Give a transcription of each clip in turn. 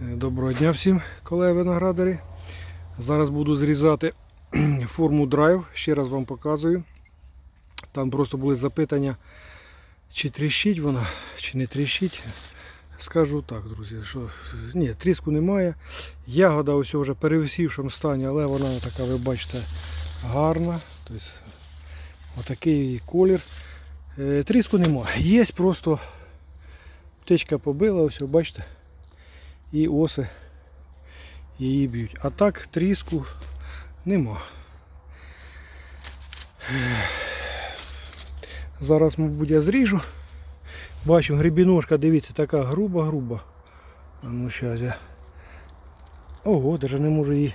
Е, Доброго дня всім, колеги виноградарі. Зараз буду зрізати форму драйв. Ще раз вам показую. Там просто були запитання, чи тріщить вона, чи не тріщить. Скажу так, друзі, що ні, тріску немає. Ягода ось вже в перевсівшому стані, але вона така, ви бачите, гарна. Тобто, отакий її колір. Е, Тріску немає. Є просто птичка побила, ось, бачите і оси її б'ють. А так тріску нема. Зараз, мабуть, я зріжу. Бачу, грибіножка, дивіться, така груба-груба. Ну, щас я. Ого, навіть не можу її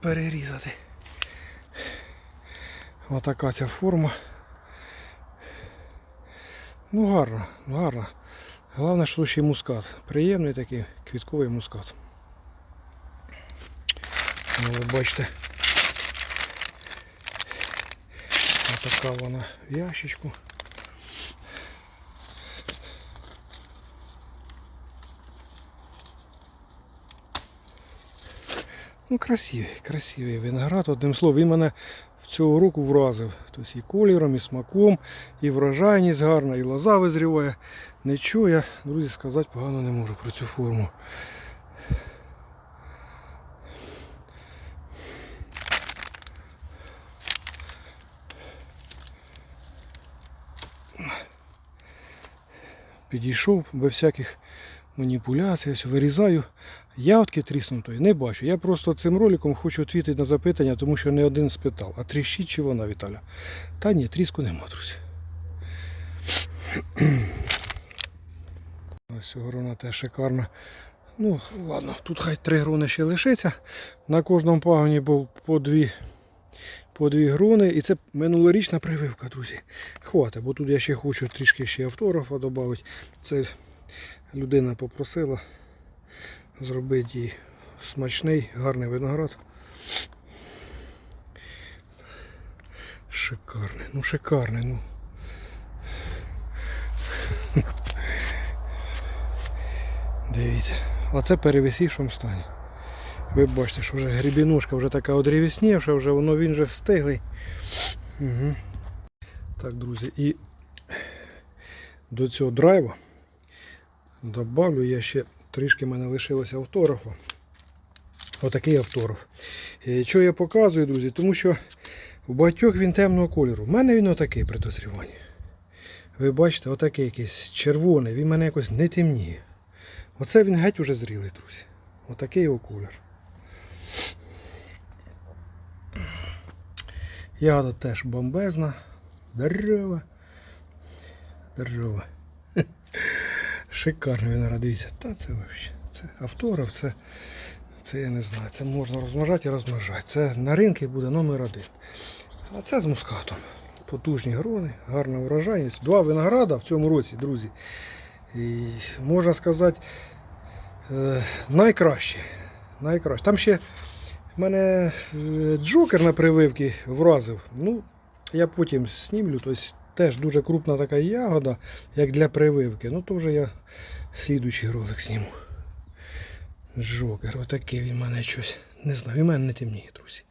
перерізати. Отака ця форма. Ну гарна, гарна. Головне, що ще мускат. Приємний такий квітковий мускат. Ну, ви бачите. Така вона в ящичку. Ну, красивий, красивий виноград. Одним словом, він мене в цього року вразив. Тобто і кольором, і смаком, і врожайність гарна, і лоза визріває. Нічого я, друзі, сказати погано не можу про цю форму. Підійшов без всяких маніпуляцій, ось вирізаю. Ягодки тріснутої не бачу. Я просто цим роликом хочу відповідати на запитання, тому що не один спитав. А тріщить чи вона, Віталя? Та ні, тріску нема, друзі. Ось грона теж шикарна. Ну, ладно, тут хай три грони ще лишиться. На кожному пагоні був по дві, по дві грони. І це минулорічна прививка, друзі. Хватить, бо тут я ще хочу трішки ще автографа додати. Це людина попросила зробити їй смачний, гарний виноград. Шикарний, ну шикарний, ну. Дивіться, оце перевисівшому стані. Ви бачите, що вже грібінушка вже така одрівіснівша, вже воно він вже стиглий. Угу. Так, друзі, і до цього драйва добавлю я ще трішки в мене лишилося автографа. Отакий автограф. Е, Що я показую, друзі? Тому що в багатьох він темного кольору. У мене він отакий при дозріванні. Ви бачите, отакий якийсь червоний, він мене якось не темніє. Оце він геть уже зрілий, друзі. Отакий його колір. Ягода теж бомбезна. Здорова. Здорова. Шикарний виноград, дивіться. Та це взагалі. Це автограф, це, це я не знаю. Це можна розмножати і розмножати. Це на ринку буде номер один. А це з мускатом. Потужні грони, гарна врожайність. Два винограда в цьому році, друзі. І можна сказати, е, найкраще. найкраще. Там ще мене е, джокер на прививки вразив. Ну, я потім снімлю. Тобто теж дуже крупна така ягода, як для прививки. Ну то вже я слідуючий ролик зніму. Джокер, отакий він мене щось. Не знаю, він мене не темніє, друзі.